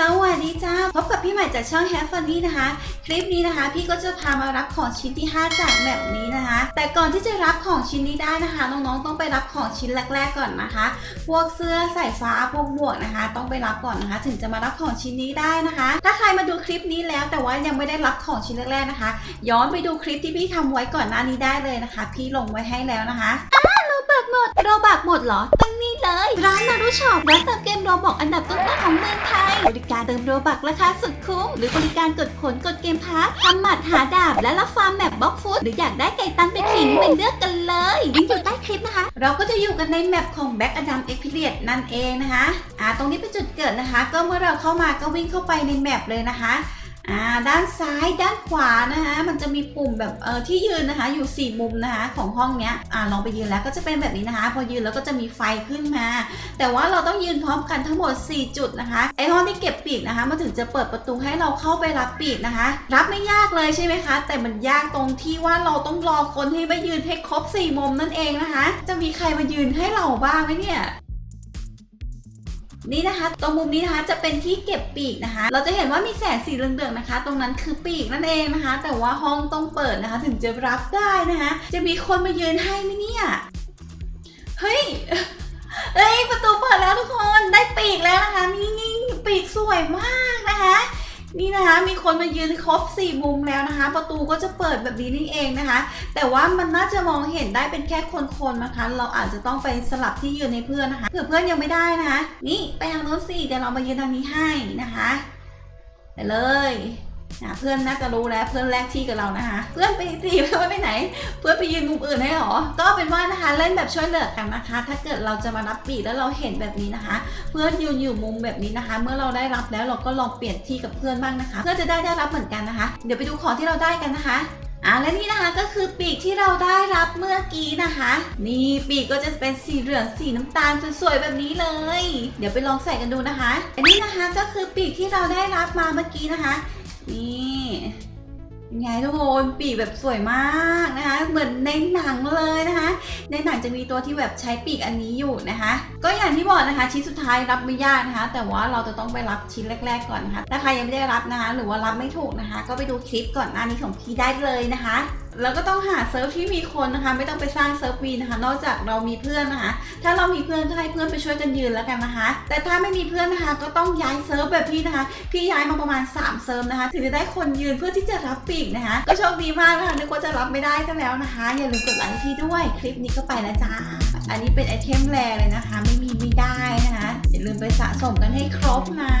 สวัสดีจ้า พบกับพี่ใหม่จากช่อง Have Funny นะคะ คลิปนี้นะคะ พี่ก็จะพามารับของชิ้นที่ 5 จากแบบนี้นะคะ แต่ก่อนที่จะรับของชิ้นนี้ได้นะคะ น้องๆ ต้องไปรับของชิ้นแรก ๆ ก่อนนะคะ พวกเสื้อใสายฟ้าพวกหมวกนะคะ ต้องไปรับก่อนนะคะ ถึงจะมารับของชิ้นนี้ได้นะคะ ถ้าใครมาดูคลิปนี้แล้วแต่ว่ายังไม่ได้รับของชิ้นแรกๆนะคะ ย้อนไปดูคลิปที่พี่ทำไว้ก่อนหน้านี้ได้เลยนะคะ พี่ลงไว้ให้แล้วนะคะบักหมดโรบักหมดเหรอตั้งนี่เลย ร้านนารุช็อปร้านเติมเกมโรบอกอันดับต้นๆของเมืองไทย บริการเติมโรบักราคาสุดคุ้ม หรือบริการกดผลกดเกมพาร์ททำหมัดหาดาบ และรับฟาร์มแมปบล็อกฟุตหรืออยากได้ไก่ตันไปขิงเป็นเลือกกันเลยลิงก์อยู่ใต้คลิปนะคะ เราก็จะอยู่กันในแมปของแบ็กอดัมเอ็กพิเลียนั่นเองนะคะอ่าตรงนี้เป็นจุดเกิดนะคะ ก็เมื่อเราเข้ามาก็วิ่งเข้าไปในแมปเลยนะคะ อ่าด้านซ้ายด้านขวานะคะมันจะมีปุ่มแบบเออที่ยืนนะคะอยู่ 4 มุมนะคะของห้องเนี้ยอ่าลองไปยืนแล้วก็จะเป็นแบบนี้นะคะ พอยืนแล้วก็จะมีไฟขึ้นมา แต่ว่าเราต้องยืนพร้อมกันทั้งหมด 4 จุดนะคะไอห้องที่เก็บปีกนะคะมันถึงจะเปิดประตูให้เราเข้าไปรับปีกนะคะ รับไม่ยากเลยใช่ไหมคะ แต่มันยากตรงที่ว่าเราต้องรอคนที่มายืนให้ครบ 4 มุมนั่นเองนะคะ จะมีใครมายืนให้เราบ้างไหมเนี่ย นี่นะคะ ตรงมุมนี้นะคะจะเป็นที่เก็บปีกนะคะ เราจะเห็นว่ามีแสงสีเหลืองๆนะคะ ตรงนั้นคือปีกนั่นเองนะคะ แต่ว่าห้องต้องเปิดนะคะ ถึงจะรับได้นะคะ จะมีคนมายืนให้ไหมเนี่ยเฮ้ยเฮ้ยประตูเปิดแล้วทุกคนได้ปีกแล้วนะคะ นี่นี่ปีกสวยมาก นี่นะคะมีคนมายืนครบ4มุมแล้วนะคะ ประตูก็จะเปิดแบบนี้นี่เองนะคะ แต่ว่ามันน่าจะมองเห็นได้เป็นแค่คนๆนะคะ เราอาจจะต้องไปสลับที่ยืนในเพื่อนนะคะเผื่อเพื่อนยังไม่ได้นะคะ นี่ไปทางโน้นสิเดี๋ยวเรามายืนทางนี้ให้นะคะ ไปเลย นะเพื่อนน่าจะรู้แล้วเพื่อนแลกที่กับเรานะคะ เพื่อนไปตีเพื่อนไปไหน เพื่อนไปยืนมุมอื่นให้หรอ ก็เป็นว่านะคะเล่นแบบช่วยเหลือกันนะคะ ถ้าเกิดเราจะมารับปีกแล้วเราเห็นแบบนี้นะคะ เพื่อนยืนอยู่มุมแบบนี้นะคะ เมื่อเราได้รับแล้วเราก็ลองเปลี่ยนที่กับเพื่อนบ้างนะคะ เพื่อจะได้ได้รับเหมือนกันนะคะ เดี๋ยวไปดูของที่เราได้กันนะคะอ่าและนี่นะคะก็คือปีกที่เราได้รับเมื่อกี้นะคะ นี่ปีกก็จะเป็นสีเหลืองสีน้ำตาลสวยๆแบบนี้เลย เดี๋ยวไปลองใส่กันดูนะคะ อันนี้นะคะก็คือปีกที่เราได้รับมาเมื่อกี้นะคะ นี่เป็นไงทุกคนปีกแบบสวยมากนะคะ เหมือนในหนังเลยนะคะ ในหนังจะมีตัวที่แบบใช้ปีกอันนี้อยู่นะคะ ก็อย่างที่บอกนะคะ ชิ้นสุดท้ายรับไม่ยากนะคะ แต่ว่าเราจะต้องไปรับชิ้นแรก ๆ ก่อนนะคะถ้าใครยังไม่ได้รับนะคะ หรือว่ารับไม่ถูกนะคะ ก็ไปดูคลิปก่อนหน้านี้ของพี่ได้เลยนะคะแล้วก็ต้องหาเซิร์ฟที่มีคนนะคะ ไม่ต้องไปสร้างเซิร์ฟวีนะคะ นอกจากเรามีเพื่อนนะคะ ถ้าเรามีเพื่อนก็ให้เพื่อนไปช่วยกันยืนแล้วกันนะคะ แต่ถ้าไม่มีเพื่อนนะคะ ก็ต้องย้ายเซิร์ฟแบบพี่นะคะ พี่ย้ายมาประมาณ 3 เซิร์ฟนะคะถึงจะได้คนยืนเพื่อที่จะรับปีกนะคะ ก็โชคดีมากนะคะนึกว่าจะรับไม่ได้ก็แล้วนะคะ อย่าลืมกดไลค์พี่ด้วยคลิปนี้ก็ไปแล้วจ้าอันนี้เป็นไอเทมแรเลยนะคะ ไม่มีไม่ได้นะคะอย่าลืมไปสะสมกันให้ครบนะ